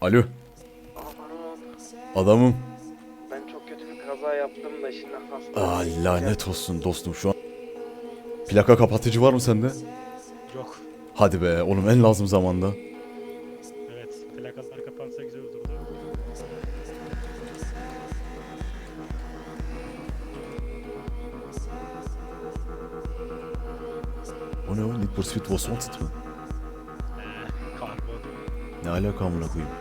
Alo. Adamım. Ben çok kötü bir kaza yaptım da şimdi hasta. Aa, lanet olsun dostum şu an. Plaka kapatıcı var mı sende? Yok. Hadi be oğlum en lazım zamanda. Evet. Plakalar kapansa güzel olurdu. O ne o? Need for Speed Most Wanted mı? Ee. Ne alaka amına koyayım?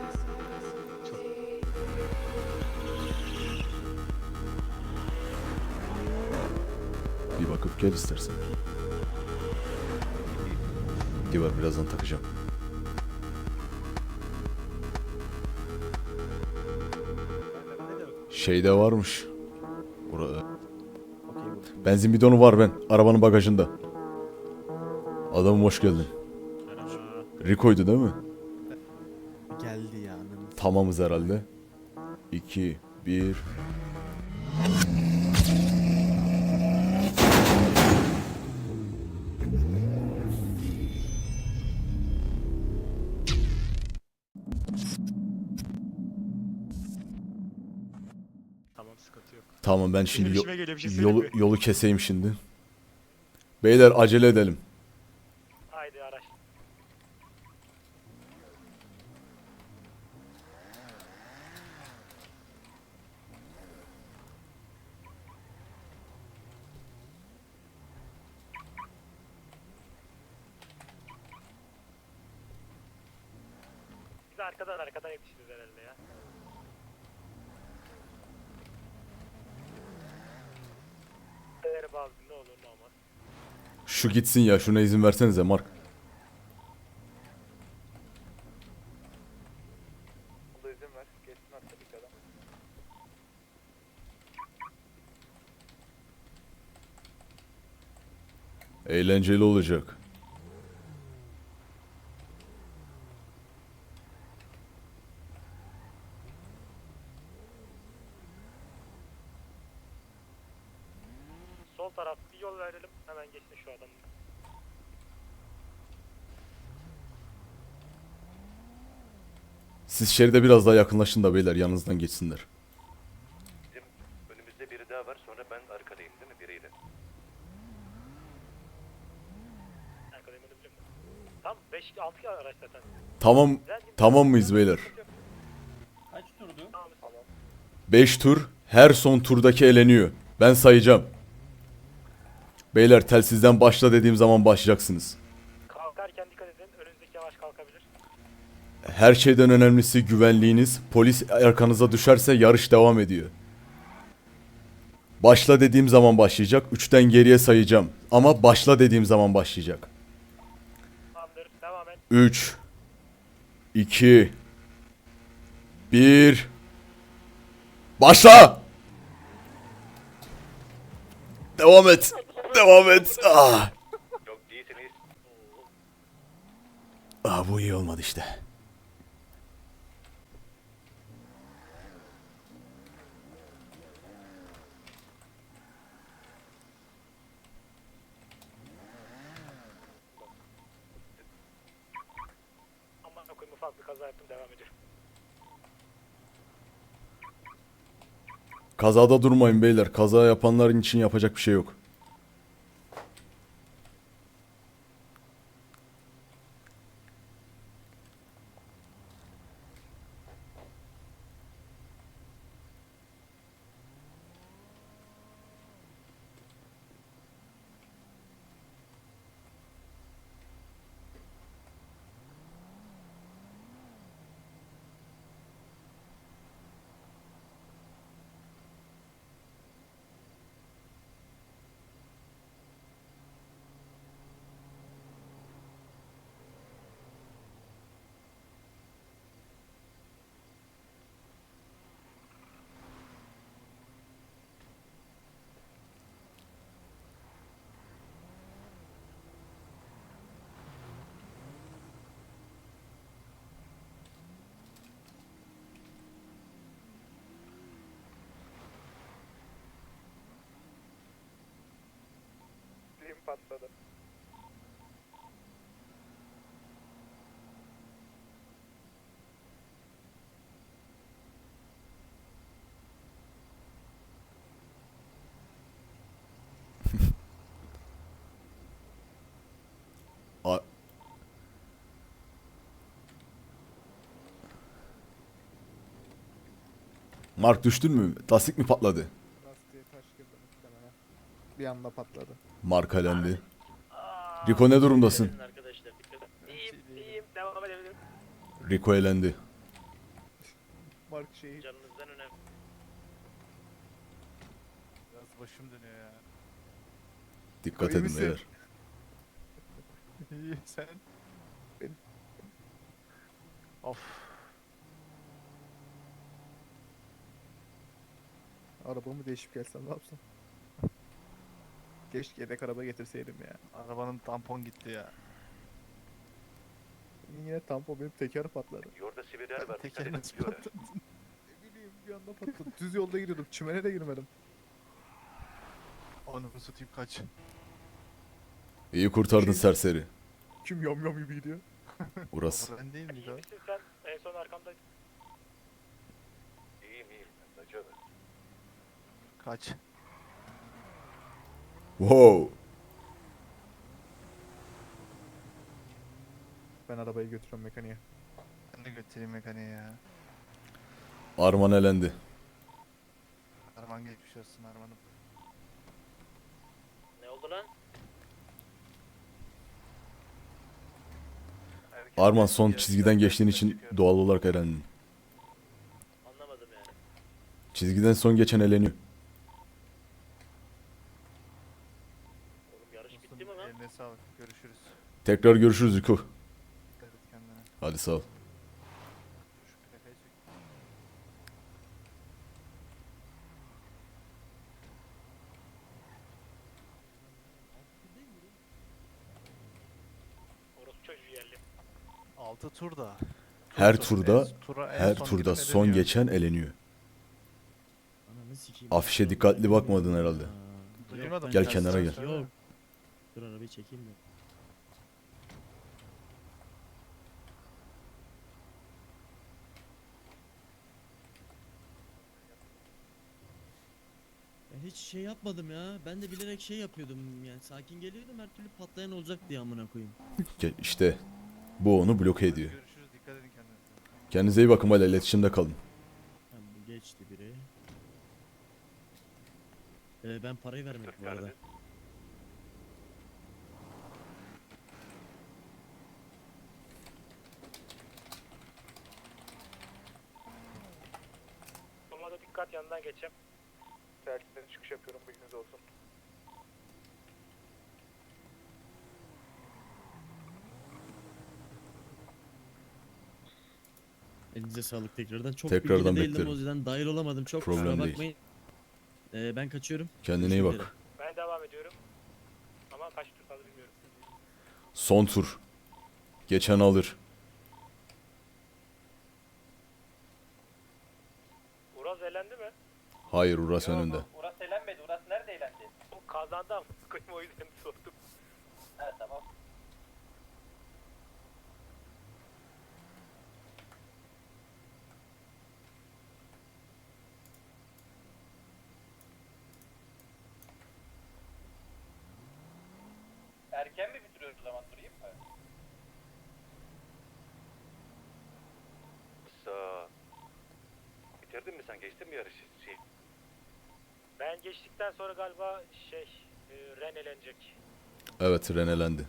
Bakıp gel istersen. Divar birazdan takacağım. Şeyde varmış. Burada. Benzin bidonu var ben. Arabanın bagajında. Adamım hoş geldin. Rico'ydu değil mi? Geldi ya. ananı s- Tamamız herhalde. 2 1 Tamam ben şimdi yo- işime geliyor, bir şey yolu yolu keseyim şimdi. Beyler acele edelim. Haydi araç. Biz arkadan arkadan yetişiriz herhalde ya. Eğer bazı ne olur ne olmaz. Şu gitsin ya şuna izin versenize Mark. Allah izin ver. Geçsin atladık adam. Eğlenceli olacak. Sol taraf bir yol verelim hemen geçsin şu adam. Siz şeride biraz daha yakınlaşın da beyler yanınızdan geçsinler. Bizim önümüzde biri daha var sonra ben arkadayım değil mi biriyle? Arkadayım. Tam 5 6 araç zaten. Tamam tamam mıyız beyler? Kaç turdu? Tamam. Tamam. 5 tur her son turdaki eleniyor. Ben sayacağım. Beyler telsizden başla dediğim zaman başlayacaksınız. Her şeyden önemlisi güvenliğiniz. Polis arkanıza düşerse yarış devam ediyor. Başla dediğim zaman başlayacak. Üçten geriye sayacağım. Ama başla dediğim zaman başlayacak. Tamamdır. Devam et. 3 2 1 Başla! Devam et. Devam et. Ah. Ah bu iyi olmadı işte. Aman koyayım ufak bir kaza yaptım. Devam ediyorum. Kazada durmayın beyler. Kaza yapanların için yapacak bir şey yok. arada. A Mark düştün mü? Lastik mi patladı? Lastiğe taş girdi muhtemelen. Bir anda patladı. Mark elendi. Rico ne durumdasın? Arkadaşlar dikkat edin. İyiyim, iyiyim. Devam edebilirim. Rico elendi. Mark şeyi Canınızdan önemli. Biraz başım dönüyor ya. Dikkat İyi edin misin? beyler. İyi sen. Of. arabamı değişip gelsem ne yapsam? Keşke yedek araba getirseydim ya. Arabanın tampon gitti ya. Yine tampon benim teker patladı. Yolda sivirer var. edin nasıl patlattın? Ne bileyim bir anda patladı. Düz yolda gidiyordum. Çimene de girmedim. Onu satayım kaç. İyi kurtardın serseri. Kim yom yom gibi gidiyor. Uras. Ben değil miydi o? sen? En son arkamdaydın. İyiyim iyiyim. Acaba. Kaç. Wow. Ben arabayı götürüyorum mekaniğe. Ben de götüreyim mekaniğe ya. Arman elendi. Arman geçmiş olsun Arman'ım. Ne oldu lan? Herkes Arman son çizgiden geçtiğin için çıkıyor. doğal olarak elendin. Anlamadım yani. Çizgiden son geçen eleniyor. Oğlum yarış Dostum, bitti mi lan? Eline sağlık. Görüşürüz. Tekrar görüşürüz kendine. Hadi sağ ol. 6 turda. Her Tur- turda her turda son geçen eleniyor. Ananı sikeyim. Afişe dikkatli bakmadın herhalde. Gel kenara gel. Yok. Dur arabayı çekeyim de. Hiç şey yapmadım ya. Ben de bilerek şey yapıyordum yani. Sakin geliyordum her türlü patlayan olacak diye amına koyayım. İşte bu onu bloke ediyor. Görüşürüz. Dikkat edin kendinize. Kendinize iyi bakın hala iletişimde kalın. Bu geçti biri. Ee, ben parayı vermedim bu arada. Olmadı dikkat yanından geçeceğim. Serkiden çıkış yapıyorum bilginiz olsun. Elinize sağlık tekrardan. Çok Tekrardan bilgili değildim beklerim. o yüzden dahil olamadım. Çok Problem kusura değil. bakmayın. Ee, ben kaçıyorum. Kendine iyi Görüşmek bak. Ben devam ediyorum. Ama kaç tur kaldı bilmiyorum. Son tur. Geçen alır. Uraz elendi mi? Hayır Uras önünde. Uras eğlenmedi. Uras nerede eğlendi? O kazandı ama koyayım o yüzden sordum. Ha tamam. Erken mi bitiriyoruz o zaman durayım mı? Sağ. Bitirdin mi sen? Geçtin mi yarışı? Geçtikten sonra galiba şey e, Ren elenecek. Evet renelendi.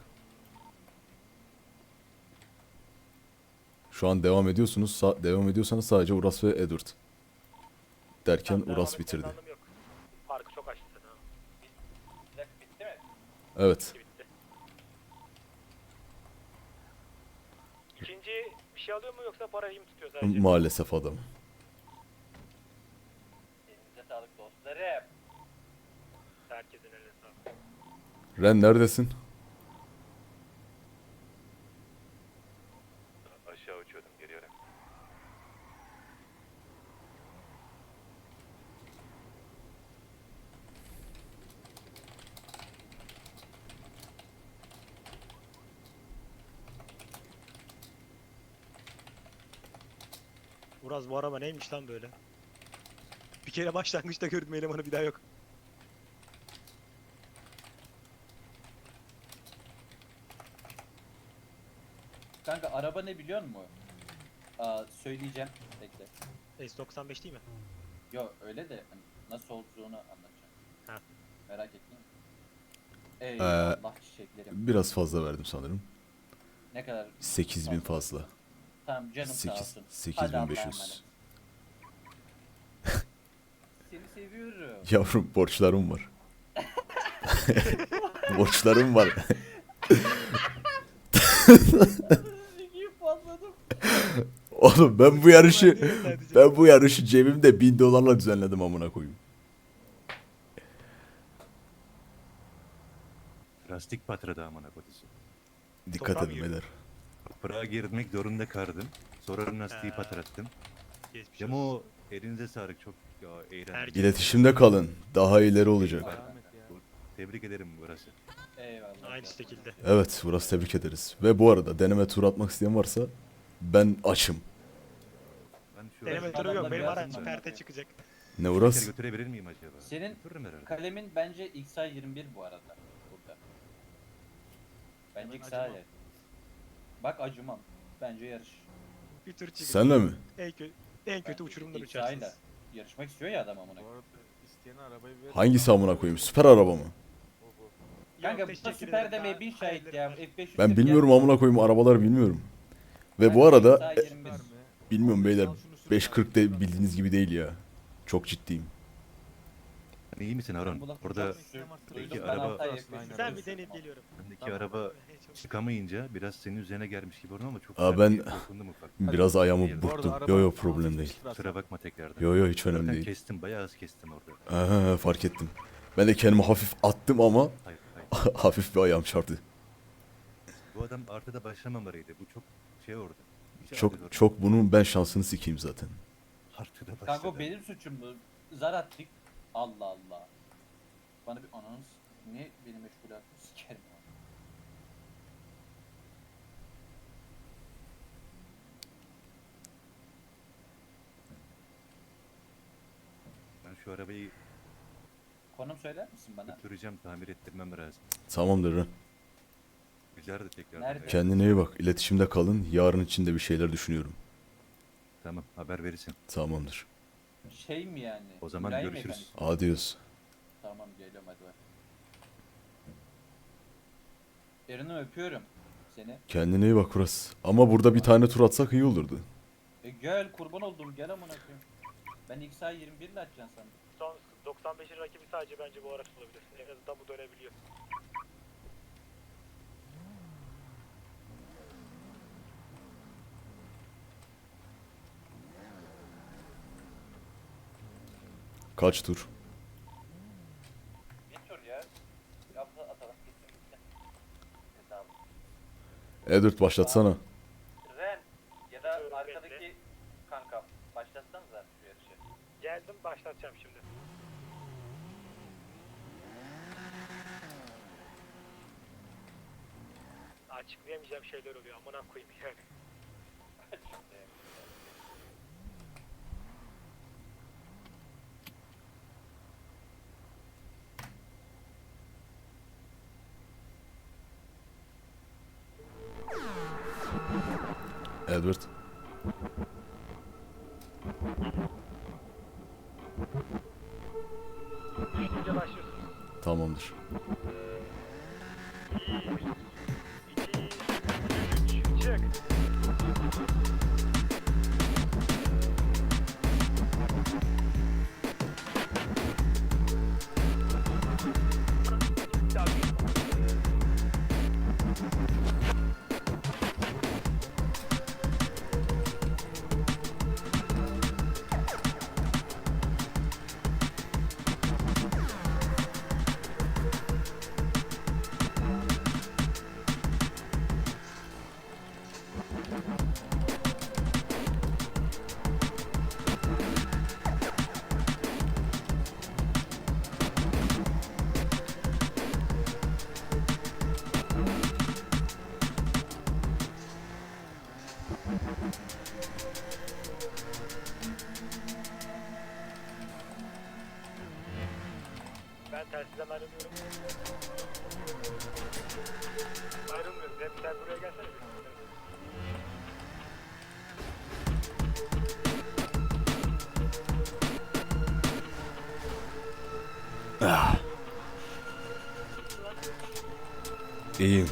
Şu an devam ediyorsunuz. Sa- devam ediyorsanız sadece Uras ve Edward. Derken devam Uras etmenin bitirdi. anlamı yok. Farkı çok açtı sen ha. Bir dakika bitti mi? Evet. Bitti bitti. İkinci bir şey alıyor mu yoksa parayı mı tutuyor sadece? Maalesef adam. Elinize sağlık dostlarım. Herkesin eline sağlık. Ren neredesin? aşağı uçuyordum. Geliyorum. Uraz bu araba neymiş lan böyle? Bir kere başlangıçta gördüm elemanı bir daha yok. Kanka araba ne biliyor musun? Aa, söyleyeceğim. Bekle. S95 değil mi? Yok öyle de hani nasıl olduğunu anlatacağım. Ha. Merak etmeyin. Eyvallah çiçeklerim. Biraz fazla verdim sanırım. Ne kadar? 8000 fazla. Tamam canım sağ 8 olsun. Hadi Allah'a 8500. emanet. Seni seviyorum. Yavrum borçlarım var. borçlarım var. Oğlum ben bu yarışı ben bu yarışı cebimde 1000 dolarla düzenledim amına koyayım. Lastik patladı amına kodisi. Dikkat Toplam edin yiyor. beyler. Toprağa girmek zorunda kaldım. Sonra lastiği Ha. patlattım. Geçmiş olsun. Cemo elinize sağlık çok ya, eğlendim. Herkes- İletişimde kalın. Daha ileri olacak. Tebrik ederim burası. Eyvallah. Aynı şekilde. Evet burası tebrik ederiz. Ve bu arada deneme tur atmak isteyen varsa ben açım. Deneme turu yok. adamlar Benim araç perte çıkacak. Ne uğras? götürebilir miyim acaba? Senin Götürürüm herhalde. Kalemin bence XA21 bu arada. Burada. Bence Ben XA acımam. ya. Bak acımam. Bence yarış. Bir tur çıkacak. Senle mi? En kötü, en kötü Bence uçurumdan XA uçarsınız. Yarışmak istiyor ya adam amına. Bu arada isteyen arabayı ver. Hangisi amına koyayım? Süper araba mı? Bu bu. Kanka Yok, bu teşekkür süper ederim. demeye bin şahit ya. var. F500 Ben bilmiyorum amına koyayım arabaları bilmiyorum. Ve bu arada XA21. Ver mi? bilmiyorum beyler 5.40 kardeşim. de bildiğiniz gibi değil ya. Çok ciddiyim. Sen iyi misin Aron? Orada ben araba- Altay Aynen. F500 Sen bir deneyip geliyorum. Tamam. araba çıkamayınca biraz senin üzerine gelmiş gibi oldu ama çok Aa, ben- bir ufak. Biraz ayağımı burktum. Yo yo problem değil. Kusura bakma tekrardan. Yo yo hiç önemli Zaten değil. kestim bayağı az kestim orada. Aha, fark ettim. Ben de kendimi hafif attım ama Hayır hayır. hafif bir ayağım çarptı. Bu adam artıda başlamamalıydı. Bu çok şey orada. Çok çok bunun ben şansını sikeyim zaten. Artıda başladı. Kanka o benim suçum mu? Zar attık. Allah Allah. Bana bir ananız ne beni meşgul attı sikerim. Ben şu arabayı Konum söyler misin bana? götüreceğim tamir ettirmem lazım. Tamamdır lan. Güzel de tekrar. Nerede? Kendine iyi bak. İletişimde kalın. Yarın için de bir şeyler düşünüyorum. Tamam haber verirsin. Tamamdır. Şey mi yani? O zaman Mülayim görüşürüz. Adios. Tamam geliyorum hadi bak. Erin'im öpüyorum seni. Kendine iyi bak Uras. Ama burada bir tane tur atsak iyi olurdu. E gel kurban oldum gel amına koyayım. Ben XA 21 ile açacaksın sandım. Son 95'in rakibi sadece bence bu araç olabilir. En azından bu dönebiliyor. Kaç tur? Bir tur ya. Yapla atalım gitsin gitsin. Hesabı. Edward başlatsana. Ren ya da arkadaki kanka başlatsanıza şu yarışı. Geldim başlatacağım şimdi. Açıklayamayacağım şeyler oluyor amına koyayım yani. Başlıyorsun. Tamamdır. Bir. Ben telsizden ayrılıyorum. Ayrılmıyorum. Hep sen buraya gelsene. Ah. İyiyim.